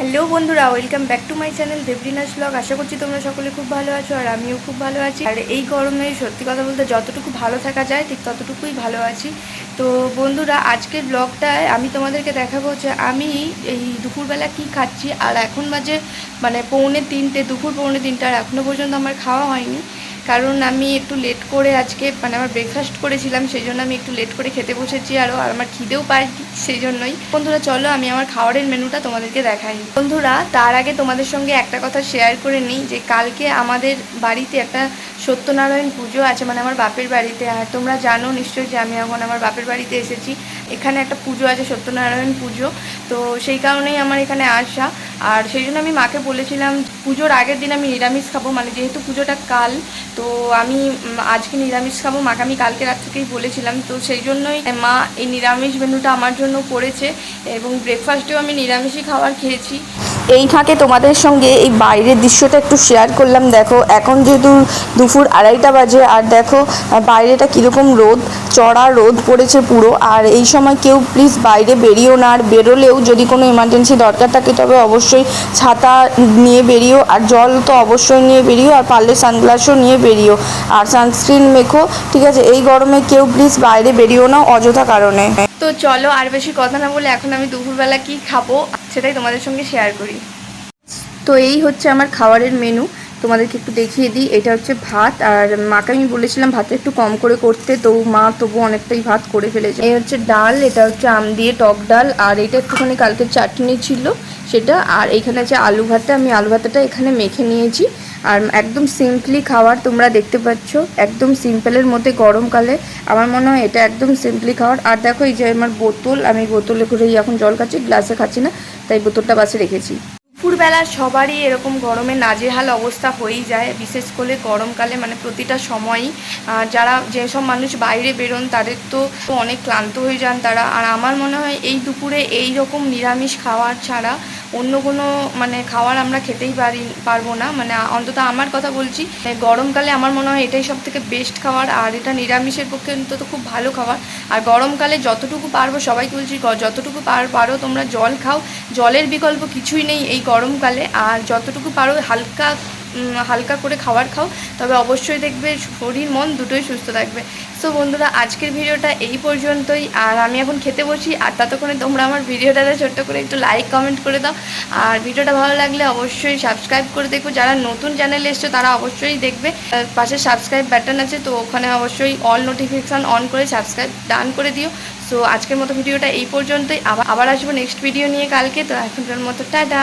Hello বন্ধুরা, welcome back to my channel Debrina's blog. আশা করছি তোমরা সকলে খুব ভালো আছো আর আমিও খুব ভালো আছি। আর এই গরমে সত্যি কথা বলতে যতটুকু ভালো থাকা যায়, ঠিক ততটুকুই ভালো আছি। তো বন্ধুরা, আজকের ব্লগটায় আমি তোমাদেরকে দেখাবো যে আমি এই দুপুরবেলা কি খাচ্ছি। আর এখন বাজে মানে পৌনে তিনটে, দুপুর পৌনে তিনটে, আর এখনও পর্যন্ত আমার খাওয়া হয়নি। কারণ আমি একটু লেট করে আজকে মানে আমার ব্রেকফাস্ট করেছিলাম, সেই জন্য আমি একটু লেট করে খেতে বসেছি আরও আর আমার খিদেও পায় সেই জন্যই। বন্ধুরা, চলো আমি আমার খাবারের মেনুটা তোমাদেরকে দেখাই। বন্ধুরা, তার আগে তোমাদের সঙ্গে একটা কথা শেয়ার করে নিই, যে কালকে আমাদের বাড়িতে একটা সত্যনারায়ণ পুজো আছে মানে আমার বাপের বাড়িতে। আর তোমরা জানো নিশ্চয়ই যে আমি এখন আমার বাপের বাড়িতে এসেছি। এখানে একটা পুজো আছে, সত্যনারায়ণ পুজো। তো সেই কারণেই আমার এখানে আসা। আর সেই জন্য আমি মাকে বলেছিলাম, পুজোর আগের দিন আমি নিরামিষ খাব মানে যেহেতু পুজোটা কাল, তো আমি আজকে নিরামিষ খাব, মাকে আমি কালকে রাত থেকেই বলেছিলাম। তো সেই জন্যই মা এই নিরামিষ মেনুটা আমার জন্য করেছে এবং ব্রেকফাস্টেও আমি নিরামিষই খাবার খেয়েছি। এই ফাঁকে তোমাদের সঙ্গে এই বাইরের দৃশ্যটা একটু শেয়ার করলাম। দেখো, এখন যেহেতু দুপুর আড়াইটা বাজে, আর দেখো বাইরেটা কীরকম রোদ, চড়া রোদ পড়েছে পুরো। আর এই সময় কেউ প্লিজ বাইরে বেরিয়েও না, আর বেরোলেও যদি কোনো ইমার্জেন্সি দরকার থাকে, তবে অবশ্যই ছাতা নিয়ে বেরিও, আর জল তো অবশ্যই নিয়ে বেরিও, আর পারলে সানগ্লাসও নিয়ে বেরিও। আর সানস্ক্রিন মেখো, ঠিক আছে? এই গরমে কেউ প্লিজ বাইরে বেরিও না, অযথা কারণে। তো চলো আর বেশি কথা না বলে এখন আমি দুপুরবেলা কি খাব? সেটাই তোমাদের সঙ্গে শেয়ার করি। তো এই হচ্ছে আমার খাবারের মেনু তোমাদেরকে একটু দেখিয়ে দিই। এটা হচ্ছে ভাত। আর মাকে আমি বলেছিলাম ভাতটা একটু কম করে করতে। তো মা তবু অনেকটাই ভাত করে ফেলেছে। এই হচ্ছে ডাল, এটা হচ্ছে আম দিয়ে টক ডাল। আর এটা একটুখানি কালকে চাটনি ছিল সেটা। আর এইখানে আছে আলু ভাতে আমি আলু ভাতাটা এখানে মেখে নিয়েছি। আর একদম সিম্পলি খাওয়ার তোমরা দেখতে পাচ্ছ। একদম সিম্পলের মধ্যে গরমকালে আমার মনে হয় এটা একদম সিম্পলি খাওয়ার। আর দেখো এই যে আমার বোতল, আমি বোতলে করেই এখন জল খাচ্ছি, গ্লাসে খাচ্ছি না, তাই বোতলটা বাসে রেখেছি। দুপুরবেলা সবারই এরকম গরমে নাজেহাল অবস্থা হয়েই যায়, বিশেষ করে গরমকালে মানে প্রতিটা সময়ই। যারা যেসব মানুষ বাইরে বেরোন তাদের তো অনেক ক্লান্ত হয়ে যান তারা। আর আমার মনে হয় এই দুপুরে এই রকম নিরামিষ খাওয়ার ছাড়া অন্য কোনো মানে খাওয়ার আমরা খেতেই পারি, পারব না। মানে অন্তত আমার কথা বলছি মানে গরমকালে আমার মনে হয় এটাই সব থেকে বেস্ট খাবার আর এটা নিরামিষের পক্ষে অন্তত খুব ভালো খাবার আর গরমকালে যতটুকু পারব সবাই বলছি যতটুকু পার, পারো তোমরা জল খাও। জলের বিকল্প কিছুই নেই এই গরমকালে। আর যতটুকু পারো, হালকা হালকা করে খাবার খাও, তবে অবশ্যই দেখবে শরীর, মন দুটোই সুস্থ থাকবে। সো বন্ধুরা, আজকের ভিডিওটা এই পর্যন্তই। আর আমি এখন খেতে বসি, আর ততক্ষণে তোমরা আমার ভিডিওটাতে ছোট্ট করে একটু লাইক কমেন্ট করে দাও। আর ভিডিওটা ভালো লাগলে অবশ্যই সাবস্ক্রাইব করে দেখো। যারা নতুন চ্যানেলে এসছো, তারা অবশ্যই দেখবে। পাশে সাবস্ক্রাইব বাটন আছে, তো ওখানে অবশ্যই অল নোটিফিকেশান অন করে সাবস্ক্রাইব ডান করে দিও। সো আজকের মতো ভিডিওটা এই পর্যন্তই। আবার আবার আসব নেক্সট ভিডিও নিয়ে কালকে। তো এখনকার মতো, টাটা!